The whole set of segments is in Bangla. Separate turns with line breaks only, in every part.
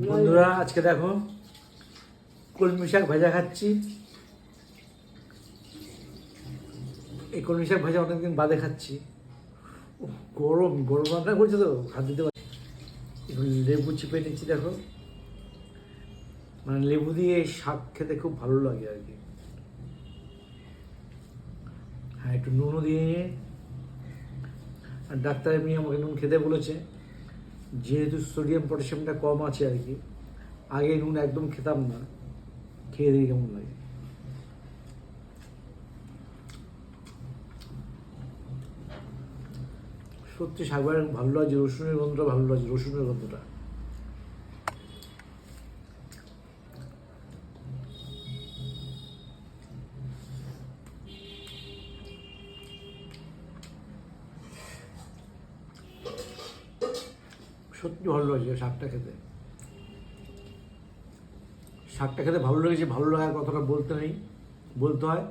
বন্ধুরা, আজকে দেখো কলমি শাক ভাজা খাচ্ছি। এই কলমি শাক ভাজা অনেকদিন বাদে খাচ্ছি। গরম গরম রান্না করছে তো হাত দিতে পারছি না। একটু লেবু চিপে নিচ্ছি, দেখো। মানে লেবু দিয়ে শাক খেতে খুব ভালো লাগে আর কি। হ্যাঁ একটু নুনও দিয়ে আর ডাক্তার এমনি আমাকে নুন খেতে বলেছে। যেহেতু সোডিয়াম পটাশিয়ামটা কম আছে আর কি, আগে নুন একদম খেতাম না। খেয়ে দিই কেমন লাগে। সত্যি সাগরের ভালো লাগছে, রসুনের গন্ধটা ভালো লাগছে, রসুনের গন্ধটা। সত্যি ভালো লাগছে শাকটা খেতে। শাকটা খেতে ভালো লেগেছে, ভালো লাগার কথাটা বলতে নেই, বলতে হয়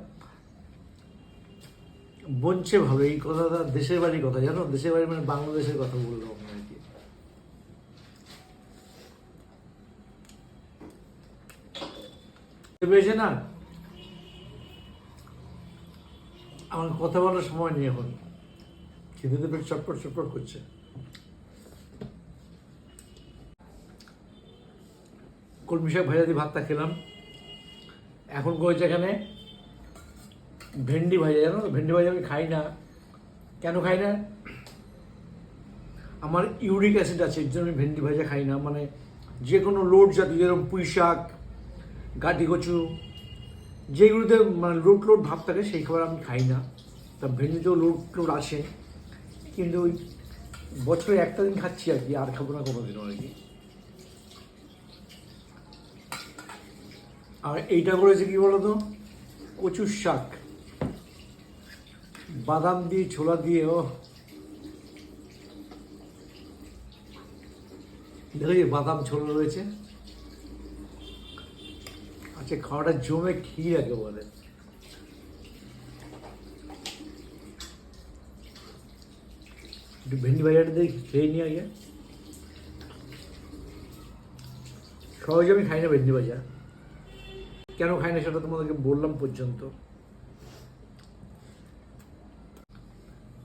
বলছে ভালো, এই কথাটা দেশের বাড়ির কথা, জানো? দেশের বাড়ি মানে বাংলাদেশের কথা বললাম আমি আর কি। পেয়েছে না? আমার কথা বলার সময় নেই এখন। খিদেতে পেট চটপট চটপট করছে। কলমি শাক, ভাজা দিয়ে ভাতটা খেলাম। এখন করেছে এখানে? ভেন্ডি ভাজা, জানো ভেন্ডি ভাজা আমি খাই না। কেন খাই না? আমার ইউরিক অ্যাসিড আছে, এর জন্য আমি ভেন্ডি ভাজা খাই না। মানে যে কোনো লোড জাতীয়, যেরকম পুঁই শাক গাটি কচু, যেগুলোতে মানে লোড লোড ভাব থাকে, সেই খাবার আমি খাই না। তা ভেন্ডিতেও লোড লোড আসে। কিন্তু ওই বছরে একটা দিন খাচ্ছি আর কি, আর খাব না কোনো দিনও আর কি। আর এইটা করেছে কি বলতো? কচুর শাক। বাদাম দিয়ে, ছোলা দিয়ে, ও। দেখো বাদাম, ছোলা রয়েছে। আচ্ছা খাওয়াটা জমে ক্ষীর একেবারে একটু ভেন্ডি বাজারটা দিয়ে খেয়ে নিয়ে আগে। সহজে আমি খাই না ভেন্ডি ভাজা। কেন খাই না সেটা তোমাদেরকে বললাম পর্যন্ত।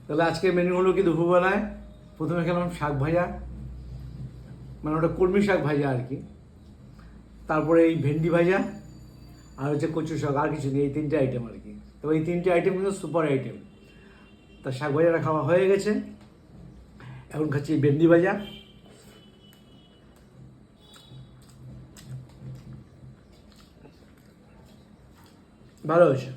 তাহলে আজকে মেনু হলো কি দুপুরবেলায়? প্রথমে খেলাম শাক ভাজা মানে ওটা কলমি শাক ভাজা আর কি। তারপরে এই ভেন্ডি ভাজা আর হচ্ছে কচু শাক, আর কিছু নেই, এই তিনটে আইটেম আর কি। তবে এই তিনটে আইটেম কিন্তু সুপার আইটেম তা শাক ভাজাটা খাওয়া হয়ে গেছে। এখন খাচ্ছি ভেন্ডি ভাজা। ভালো হয়েছে।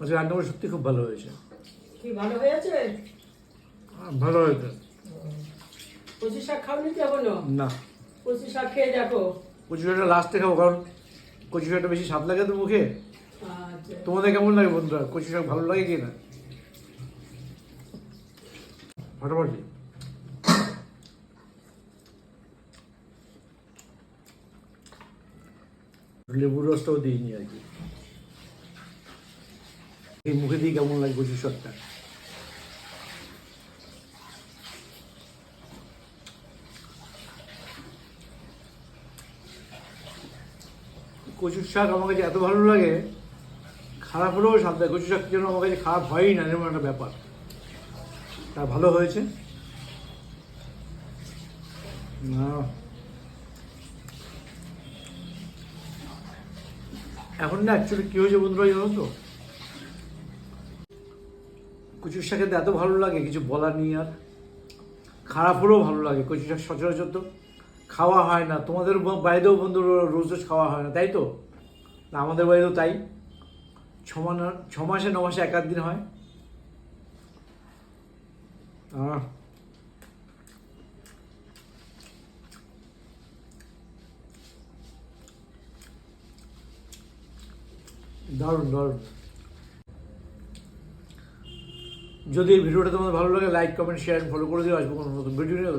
আচ্ছা রান্না করে সত্যি খুব ভালো হয়েছে।
কি ভালো হয়েছে?
ভালো হয়েছে।
কচি শাক খাওনি তো এখনও?
না।
কচি শাক খেয়ে দেখো।
কচু শাকটা লাস্টে খাব কারণ কচু শাকটা বেশি স্বাদ লাগে তো মুখে।
আচ্ছা।
তোমাদের কেমন লাগে বন্ধুরা? কচু শাক ভালো লাগে কি না? ফাটাফাটি। লেবুর রসটাও দিইনি আর কি। এই মুখে দিয়ে কেমন লাগে কচু শাকটা কচুর শাক আমার কাছে এত ভালো লাগে, খারাপ হলেও স্বাদ দেয় কচু শাক যেন আমার কাছে খারাপ হয়ই না, এরকম একটা ব্যাপার। তা ভালো হয়েছে। না। এখন না অ্যাকচুয়ালি কী হয়েছে বন্ধুরা জানো তো? কচুর শাক খেতে এত ভালো লাগে, কিছু বলার নেই আর। খারাপ হলেও ভালো লাগে কচু শাক সচরাচর তো খাওয়া হয় না। তোমাদের ব- বাড়িতেও বন্ধু রোজ রোজ খাওয়া হয় না, তাই তো? না, আমাদের বাড়িতেও তাই। ছ মান- ছ মাসে, ন মাসে এক দিন হয়। দারুণ দারুণ। যদি এই ভিডিওটা তোমাদের ভালো লাগে লাইক কমেন্ট শেয়ার ফলো করে দিও। আসব কোনো নতুন ভিডিও নিয়ে।